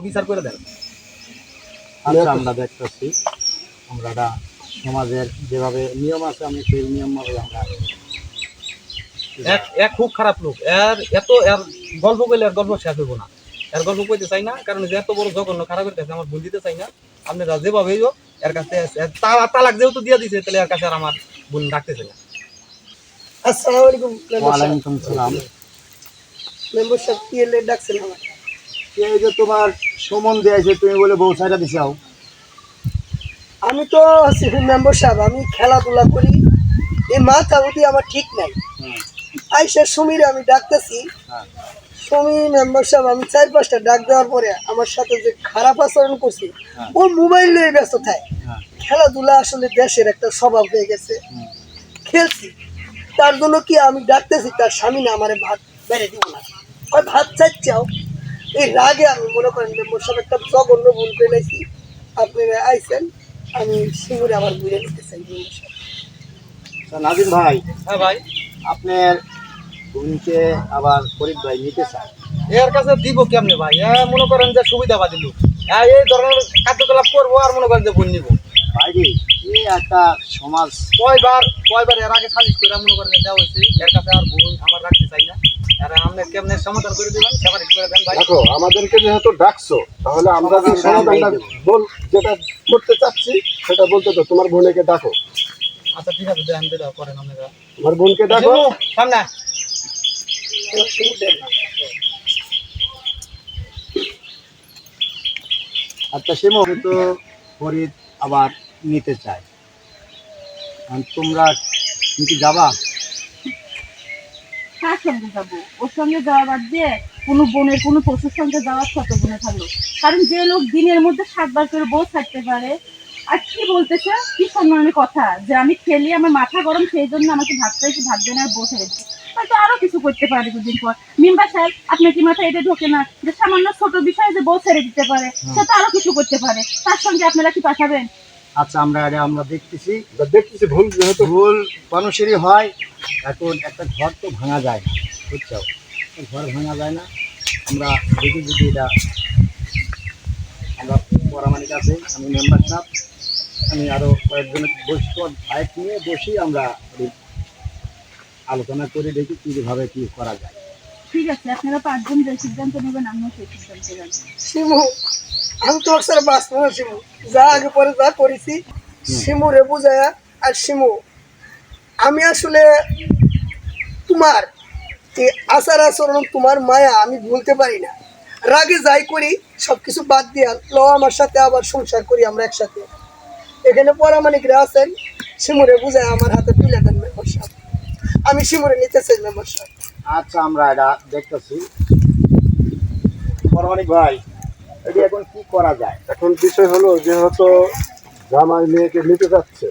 বিচার করে দেন। আচ্ছা আমরা দেখতেছি। আমরা এটা সমাজের যেভাবে নিয়ম আছে আমি সেই নিয়ম ভাবে আমরা এক এক খুব খারাপ লোক। এর এত এর গল্প করলে আর গল্প শেষ হইব না। এর গল্প কইতে চাই না কারণ যে এত বড় জঘন্য খারাপ করতেছে আমার ভুল দিতে চাই না। আপনারা যেভাবেই হোক এর কাছে তা- তালাক যেহেতু দিয়ে দিছে তাহলে এর কাছে আর আমার বোন ডাকতেছে না। আসসালামু আলাইকুম ওয়ালাইকুম সালাম। মেম্বার সাহেব কি এলে ডাকছেন আমার এই যে তোমার সমন দিয়েছে তুমি বলে বউ সাইডা দিছাও আমি তো আছি মেম্বার সাহেব আমি খেলাধুলা করি। এই মাথা বুদ্ধি আমার ঠিক নাই। আইসা সুমিরে আমি ডাকতেছি। হ্যাঁ। সুমি মেম্বার সাহেব আমি চার পাঁচটা ডাক দেওয়ার পরে আমার সাথে যে খারাপ আচরণ করছি। ও মোবাইল নিয়ে ব্যস্ত থাকে। হ্যাঁ। খেলাধুলা আসলে দেশের একটা স্বভাব হয়ে গেছে। খেলছি। তার জন্য কি আমি ডাকতেছি? তার স্বামী না আমার ভাত বেড়ে দিব না। ভাত চাচ্ছাও এই রাগে আমি মনে করেন মেম্বার সাহেব একটা জঘন্য ভুল করে নিয়েছি আপনি আইসেন আমি সিঙ্গুরে আবার বুঝে নিতে চাই নাজিম ভাই হ্যাঁ ভাই। আপনার বোনকে আবার ফরিদ ভাই নিতে চায়। এর কাছে দিব কেমনে ভাই? এ মনে করেন যে সুবিধাবাদী লোক। এ এই ধরনের কার্যকলাপ করব আর মনে করেন যে বোন নিবো। ভাইরে এই একটা সমাজ কয়বার কয়বার এর আগে সালিশ করে মনে করেন যে দেওয়া হয়েছে। এর কাছে আর বোন আমার রাখতে চাই না। দেখো আমাদেরকে যেহেতু ডাকছো তাহলে আমরা যে সমাধানটা বল যেটা করতে চাচ্ছি সেটা বলতে তো তোমার বোনকে ডাকো। আচ্ছা ঠিক আছে করেন আপনারা। তোমার বোনকে ডাকো। সামনে। আচ্ছা তো ফরিদ আবার নিতে চায়। তোমরা তুমি কি যাবা? কার সঙ্গে যাব? ওর সঙ্গে যাওয়া বাদ দিয়ে কোনো বোনের কোনো পশুর সঙ্গে যাওয়ার ছোট বোনে থাকল। কারণ যে লোক দিনের মধ্যে সাতবার করে বউ থাকতে পারে আর কি বলতেছে? কি সম্মানের কথা? যে আমি খেলি আমার মাথা গরম সেই জন্য আমাকে ভাত দেন আর বউ ছেড়ে দিচ্ছি। হয়তো আরও কিছু করতে পারে দুদিন পর। মিম্বা সাহেব আপনার কি মাথায় এটা ঢোকে না যে সামান্য ছোট বিষয়ে যে বউ ছেড়ে দিতে পারে সে তো আরও কিছু করতে পারে। তার সঙ্গে আপনারা কি পাঠাবেন? আচ্ছা আমরা এটা আমরা দেখতেছি। দেখতেছি ভুল যেহেতু। ভুল মানুষেরই হয় এখন একটা ঘর তো ভাঙা যায় না বুঝছ? ঘর ভাঙা যায় না। আমরা দেখি যদি এটা আমরা পরামানিক আছে আমি মেম্বার সাহেব আমি আরও কয়েকজনের বসবো ভাইক নিয়ে বসি আমরা আলোচনা করে দেখি কীভাবে কী করা যায়। ঠিক আছে, আপনারা পাঁচজন যে সিদ্ধান্ত নেবেন, আমিও সেই সিদ্ধান্ত শিমু, আমি তো অক্সর বাঁচবো না শিমু। যা আগে পরে যা করেছি, শিমুরে বুঝায়া, আর শিমু, আমি আসলে তোমার আচার আচরণ, তোমার মায়া, আমি ভুলতে পারি না। রাগে যাই করি সব কিছু বাদ দিয়া, ল আমার সাথে আবার সংসার করি আমরা একসাথে। এখানে পরামানিকরা আছেন, শিমুরে বুঝায় আমার হাতে তুলে দেন মেম্বার আমি শিমুরে নিতে চাই মেম্বার আচ্ছা আমরা এটা দেখতেছি। পরামানিক ভাই এটা এখন কি করা যায়? এখন বিষয় হলো যেহেতু জামাই মেয়েকে নিতে যাচ্ছে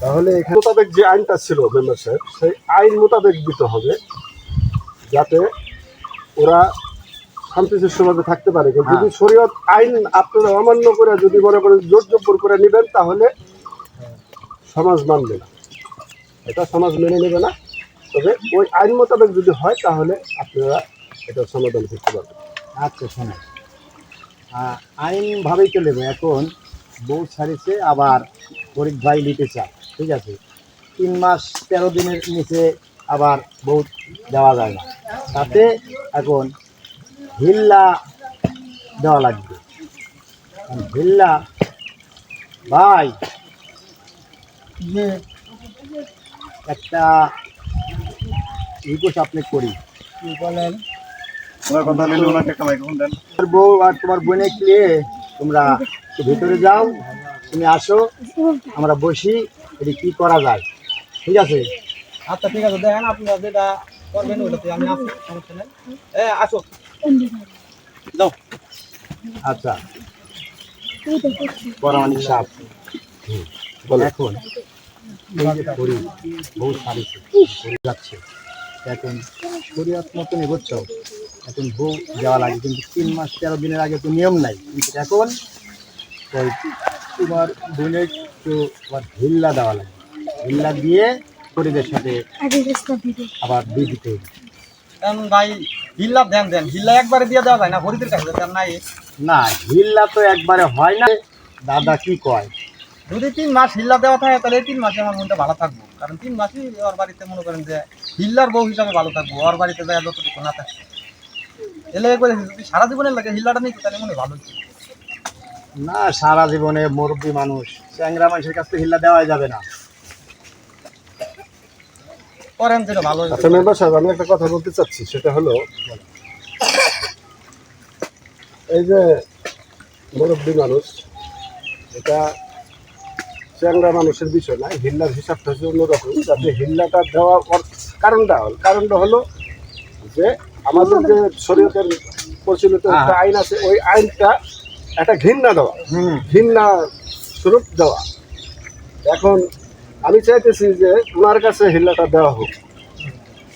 তাহলে এখানে মোতাবেক যে আইনটা ছিল মেম্বার সাহেব সেই আইন মোতাবেক দিতে হবে যাতে ওরা শান্তি শান্তিশিষ্টভাবে থাকতে পারে। যদি শরীয়ত আইন আপনারা অমান্য করে যদি মনে করেন জোর জব্বর করে নেবেন তাহলে সমাজ মানবে না। এটা সমাজ মেনে নেবে না। তবে ওই আইন মোতাবেক যদি হয়, তাহলে আপনারা এটা সমাধান করতে পারবেন। আচ্ছা শোনেন। আইনভাবেই চলে যাবে এখন বউ ছাড়িছে, আবার ফরিদ ভাই নিতে চায়। ঠিক আছে? তিন মাস, তেরো দিনের নিচে আবার বউ দেওয়া যায় না। তাতে এখন হিল্লা দেওয়া লাগবে। হিল্লা, ভাই একটা রিকোয়েস্ট আপনি করি। কি বলেন। তোমার বউ আর তোমার বোনে নিয়ে তোমরা একটু ভিতরে যাও তুমি আসো আমরা বসি এটি কি করা যায়? ঠিক আছে? আচ্ছা ঠিক আছে দেখেন আপনারা যেটা করবেন ওটাতে আমি আছি সমস্যা নেই। এ আসো। দাও আচ্ছা। পরামানিক সাপ। এখন। সারিছে যাচ্ছে। এখন শরীয়ত মতন এগোচ্ছ এখন বউ দেওয়া লাগে কিন্তু তিন মাস তেরো দিনের আগে তো নিয়ম নাই। কিন্তু এখন ওই তোমার বোনের তো তোমার হিল্লা দেওয়া লাগে। হিল্লা দিয়ে পরিবের সাথে আবার দিয়ে দিতে হবে কারণ ভাই হিল্লা দেন দেন। হিল্লা একবারে দিয়ে দেওয়া যায় না? হরিদের কাছে দেন নাই। না হিল্লা তো একবারে হয় না। দাদা কি কয়? যদি তিন মাস হিল্লা দেওয়া থাকে তাহলে তিন মাসে আমার মনটা ভালো থাকব। কারণ তিন মাসই ওর বাড়িতে মনে করেন যে হিল্লার বউ হিসাবে ভালো থাকব ওর বাড়িতে যায় যতটুকু না থাকে। এলে একবারে যদি সারা জীবনের লাগে হিল্লাটা নিতে তাহলে মনে হয় ভালো। না সারা জীবনে মুরব্বী মানুষ চ্যাংরা মানুষের কাছ থেকে হিল্লা দেওয়া যাবে না। করেন যেটা ভালো আচ্ছা মেম্বার সাহেব আমি একটা কথা বলতে চাচ্ছি সেটা হলো এই যে মুরব্বী মানুষ এটা চ্যাংরা মানুষের বিষয় না হিল্লার হিসাবটা হচ্ছে অন্যরকম যাতে হিল্লাটা দেওয়া কারণটা হল কারণটা হলো যে আমাদের যে শরীয়তের প্রচলিত একটা আইন আছে ওই আইনটা একটা ঘৃণা দেওয়া হুম। ঘৃণা স্বরূপ দেওয়া। এখন আমি চাইতেছি যে ওনার কাছে হিল্লাটা দেওয়া হোক।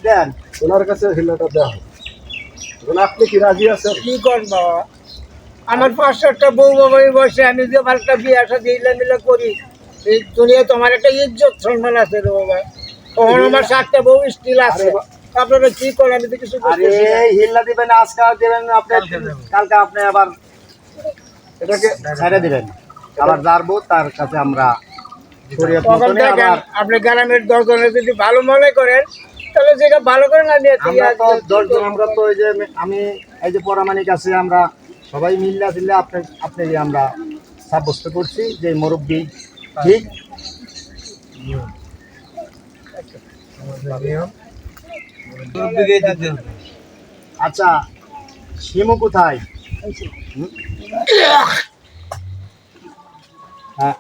দেন। ওনার কাছে হিল্লাটা দেওয়া হোক। আপনি কি রাজি আছেন? কি কর বাবা আমার পাঁচ একটা বউ বাবার বসে আমি যে একটা বিয়ে আসা দিলে মিলে করি। এই দুনিয়া তোমার একটা ইজ্জত সম্মান আছে রে বাবা। তখন আমার সাতটা বউ স্টিল আছে। আপনারা কি করেন? আমি তো কিছু আরে হিল্লা দিবেন আজকে দিবেন আপনি কালকে আপনি আবার এটাকে ছেড়ে দিবেন। আবার যারবো তার কাছে আমরা আপনি গ্রামের দশজনে যদি ভালো মনে করেন তাহলে যেটা ভালো আমরা তো আজকে- দশজন আমরা তো ওই যে আমি এই যে পরামানিক আছে আমরা সবাই মিল্লা দিলে আপনি আপনি আমরা সাব্যস্ত করছি যে মুরব্বী ঠিক। আচ্ছা শিমু কোথায়? হ্যাঁ।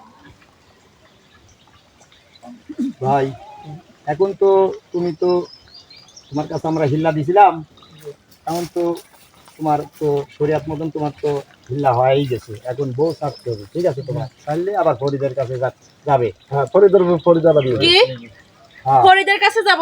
ভাই, এখন তো তুমি তো তোমার কাছে আমরা হিল্লা দিছিলাম। এখন তো তোমার তো শরিয়াত মতন তোমার তো হিল্লা হয়েই গেছে। এখন বউ ছাড়তে হবে ঠিক আছে তোমার? ছাড়লে আবার ফরিদের কাছে যা- যাবে। হ্যাঁ ফরিদের ফরিদা কি? হ্যাঁ। ফরিদের কাছে যাব?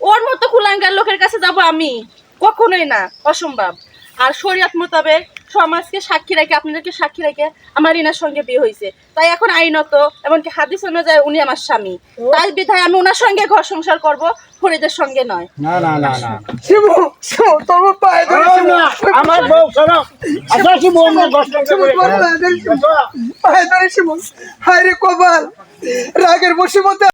ওর মতো কুলাঙ্গার লোকের কাছে যাব আমি? কখনোই না অসম্ভব। আর শরীয়ত মোতাবেক সমাজকে সাক্ষী রেখে আপনাদেরকে সাক্ষী রেখে আমার রিনার সঙ্গে বিয়ে হয়েছে। তাই এখন আইনত এমনকি হাদিস অনুযায়ী উনি আমার স্বামী। তাই বিধায় আমি ওনার সঙ্গে ঘর সংসার করব ফরিদের সঙ্গে নয়। না না না না। শিমু শিমু তোমার পায়ে ধরে আমার বউ শোনো। আচ্ছা শিবু শিমু তোমার পায়ে ধরে শিমু হায় রে কপাল রাগের বসে মধ্যে